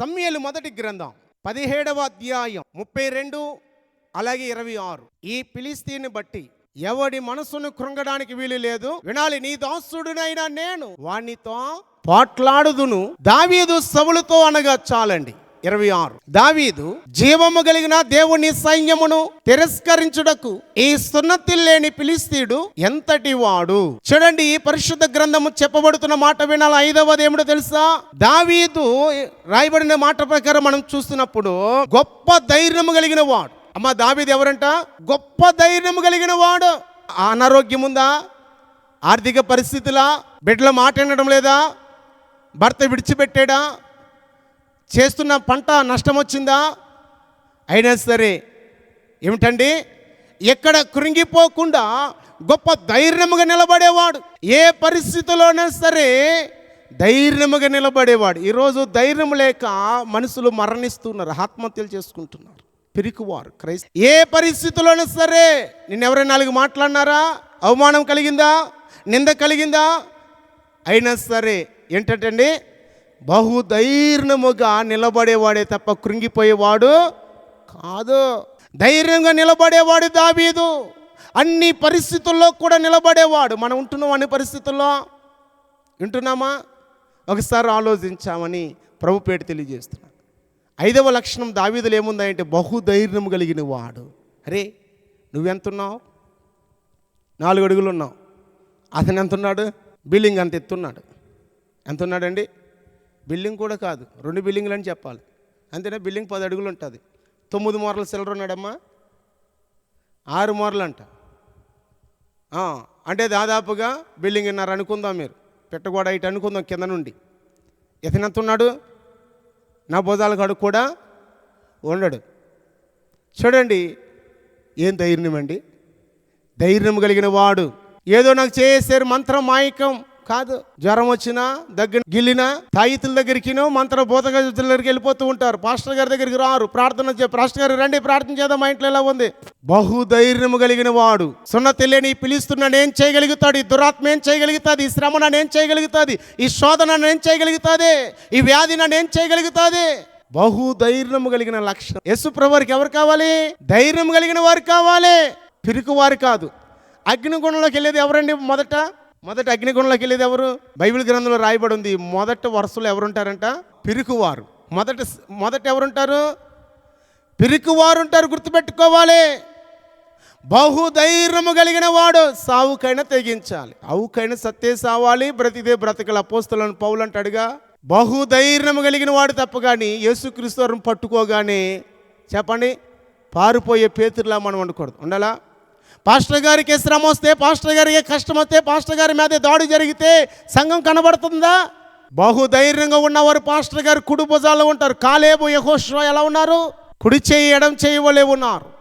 సమ్యలు మొదటి గ్రంథం పదిహేడవ అధ్యాయం ముప్పై రెండు అలాగే ఇరవై ఆరు. ఈ పిలిస్తీని బట్టి ఎవడి మనసును కృంగడానికి వీలు లేదు వినాలి నీ దాసుడునైనా నేను వానితో పాట్లాడుదును దావీదు సవులతో అనగా చాలండి. ఇరవై ఆరు. దావీదు జీవము కలిగిన దేవుని సైన్యమును తిరస్కరించుటకు ఈ సున్నతి లేని పిలిస్తీడు ఎంతటి వాడు చూడండి ఈ పరిశుద్ధ గ్రంథము చెప్పబడుతున్న మాట వినాలి? ఐదవది ఏమిటో తెలుసా? దావీదు రాయబడిన మాట ప్రకారం మనం చూస్తున్నప్పుడు గొప్ప ధైర్యము కలిగిన వాడు అమ్మ దావీదు ఎవరంట? గొప్ప ధైర్యము కలిగిన వాడు అనారోగ్యం ఉందా ఆర్థిక పరిస్థితులా? బిడ్డల మాట వినడం లేదా? భర్త విడిచిపెట్టాడా? చేస్తున్న పంట నష్టం వచ్చిందా అయినా సరే ఏమిటండి? ఎక్కడ కృంగిపోకుండా గొప్ప ధైర్యముగా నిలబడేవాడు. ఏ పరిస్థితిలోనైనా సరే ధైర్యముగా నిలబడేవాడు. ఈరోజు ధైర్యం లేక మనుషులు మరణిస్తున్నారు ఆత్మహత్యలు చేసుకుంటున్నారు పిరికివారు క్రైస్త ఏ పరిస్థితిలోనైనా సరే నిన్న ఎవరైనా నాలుగు మాట్లాడినారా అవమానం కలిగిందా? నింద కలిగిందా? అయినా సరే ఏంటంటే బహుధైర్యముగా నిలబడేవాడే తప్ప కృంగిపోయేవాడు కాదు. ధైర్యంగా నిలబడేవాడు దావీదు. అన్ని పరిస్థితుల్లో కూడా నిలబడేవాడు. మనం ఉంటున్నాం అన్ని పరిస్థితుల్లో. వింటున్నామా? ఒకసారి ఆలోచించామని ప్రభుపేట తెలియజేస్తున్నాను ఐదవ లక్షణం దావీదులు ఏముందంటే బహుధైర్యం కలిగిన వాడు అరే నువ్వెంతున్నావు? నాలుగు అడుగులు ఉన్నావు. అతను ఎంత ఉన్నాడు బిల్డింగ్ అంత ఎత్తున్నాడు. ఎంత ఉన్నాడండి బిల్డింగ్ కూడా కాదు. రెండు బిల్డింగ్లు అని చెప్పాలి. అంతేనా? బిల్డింగ్ పది అడుగులు ఉంటుంది. తొమ్మిది మూరల సిల్లర్ ఉన్నాడమ్మా? ఆరు మూరలు అంట అంటే దాదాపుగా బిల్డింగ్ ఉన్నారు అనుకుందాం మీరు. పెట్టగోడ ఇటు అనుకుందాం కింద నుండి. ఇతనెంత ఉన్నాడు? నా బోధాల కాడు కూడా ఉండడు. చూడండి ఏం ధైర్యం అండి ధైర్యం కలిగిన వాడు. ఏదో నాకు చేసేసారు మంత్రం మాయకం కాదు. జ్వరం వచ్చినా దగ్గర గిల్లినా తాయితుల దగ్గరికినో మంత్ర బోధక దగ్గరికి వెళ్ళిపోతూ ఉంటారు. పాస్టర్ గారి దగ్గరికి రారు. ప్రార్థన చే పాస్టర్ గారు రండి ప్రార్థన చేద్దాం. మా ఇంట్లో ఎలా ఉంది? బహుధైర్యము కలిగిన వాడు. సున్న తెలియని పిలుస్తున్నాడు ఏం చేయగలుగుతాడు. ఈ దురాత్మ ఏం చేయగలుగుతుంది? ఈ శ్రమ నన్ను ఏం చేయగలుగుతుంది? ఈ శోధన నన్ను ఏం చేయగలుగుతుంది? ఈ వ్యాధి నన్ను ఏం చేయగలుగుతుంది? బహుధైర్యము కలిగిన లక్షణం. యశు ప్రభువారికి ఎవరు కావాలి? ధైర్యం కలిగిన వారు కావాలి. పిరుకు వారు కాదు. అగ్నిగుణంలోకి వెళ్ళేది ఎవరండి? మొదట మొదట అగ్నిగుణంలోకి వెళ్ళేది ఎవరు? బైబిల్ గ్రంథంలో రాయబడి ఉంది మొదట వరుసలో ఎవరుంటారంట? పిరుకువారు. మొదట మొదట ఎవరుంటారు? పిరుకువారు ఉంటారు గుర్తుపెట్టుకోవాలి. బహుధైర్యము కలిగిన వాడు సావుకైనా తెగించాలి. అవుకైనా సత్తే సావాలి. బ్రతిదే బ్రతకల అపోస్తులను పౌలు అంటాడుగా బహుధైర్యము కలిగిన వాడు తప్ప కానీ యేసుక్రీస్తువారిని పట్టుకోగానే చెప్పండి పారిపోయే పేతుర్లా మనం ఉండకూడదు. ఉండాలా? పాస్టర్ గారికి శ్రమ వస్తే పాస్టర్ గారికి కష్టం వస్తే పాస్టర్ గారి మీద దాడి జరిగితే సంఘం కనబడుతుందా? బహుధైర్యంగా ఉన్నవారు పాస్టర్ గారు కుడి భుజాలు ఉంటారు. కాలేబు యహోష్వ ఎలా ఉన్నారు? కుడి చేయి ఎడం చేయవలే ఉన్నారు.